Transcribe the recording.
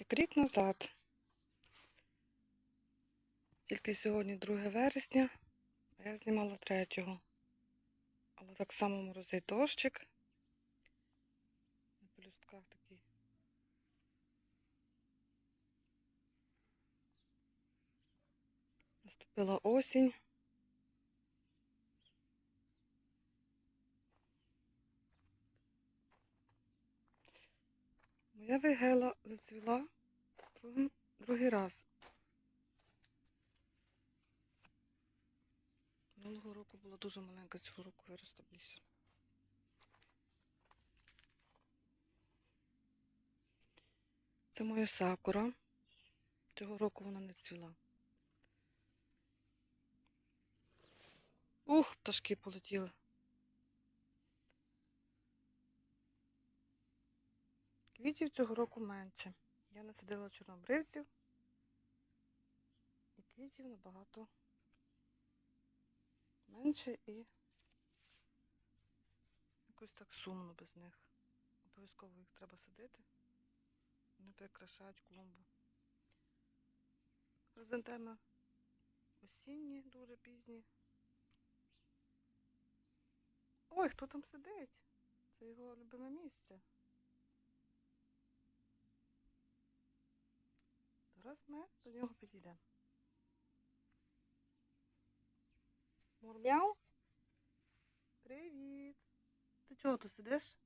Як рік назад. Тільки сьогодні 2 вересня, а я знімала 3. Але так само морозить дощик. На пелюстках такий. Наступила осінь. Моя вигела зацвіла другий раз. Минулого року була дуже маленька, цього року виросла більше. Це моя сакура. Цього року вона не цвіла. Ух, пташки полетіли. Квітів цього року менше. Я насадила чорнобривців. І квітів набагато менше і якось так сумно без них. Обов'язково їх треба садити. Вони прикрашають клумбу. Хризантеми осінні, дуже пізні. Ой, хто там сидить? Це його любиме місце. Зараз ми до нього підійдемо. Мурмяу? Привіт! Ти чого тут сидиш?